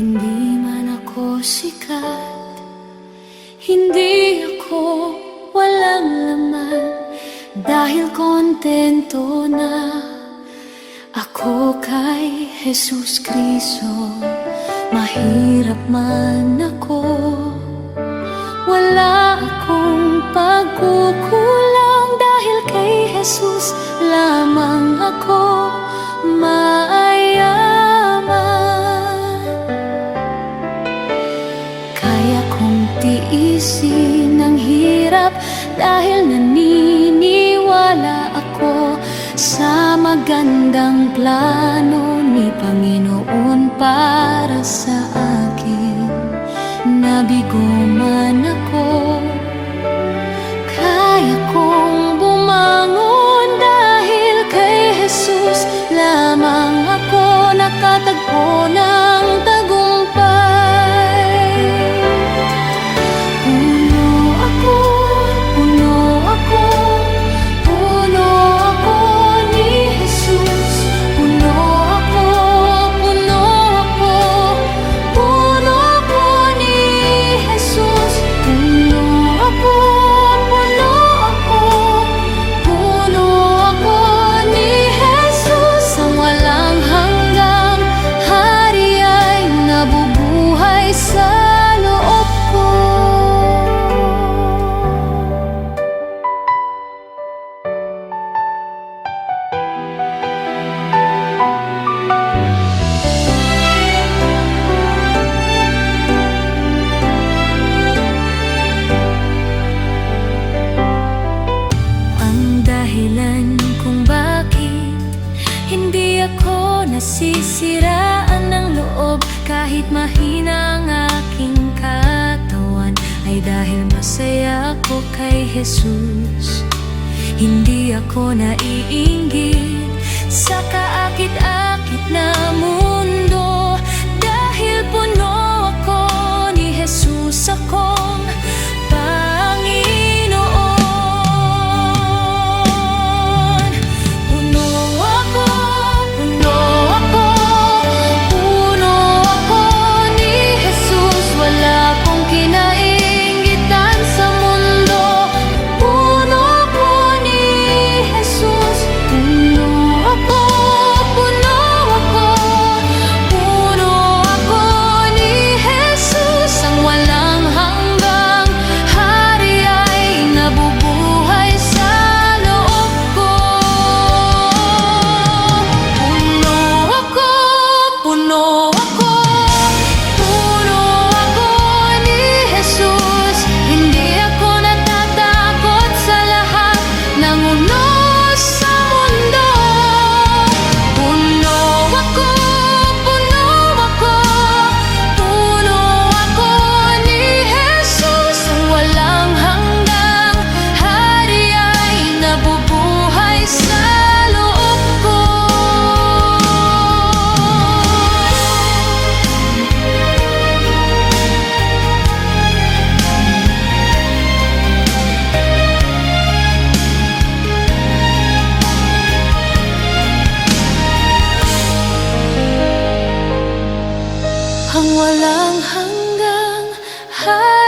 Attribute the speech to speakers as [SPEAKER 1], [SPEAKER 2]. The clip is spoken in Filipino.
[SPEAKER 1] Hindi man ako sikat. Hindi ako walang laman. Dahil kontento na Ako kay Jesus Kristo. Mahirap man ako. Wala akong pagkukulang. Dahil kay Jesus lamang ako. Ma tiisin ang hirap dahil naniniwala ako sa magandang plano ni Panginoon para sa Nasisiraan ng loob kahit mahina ang aking katawan Ay dahil masaya ako kay Jesus. Hindi ako naiinggit sa kaakit-akit na muli walang hanggang hanggang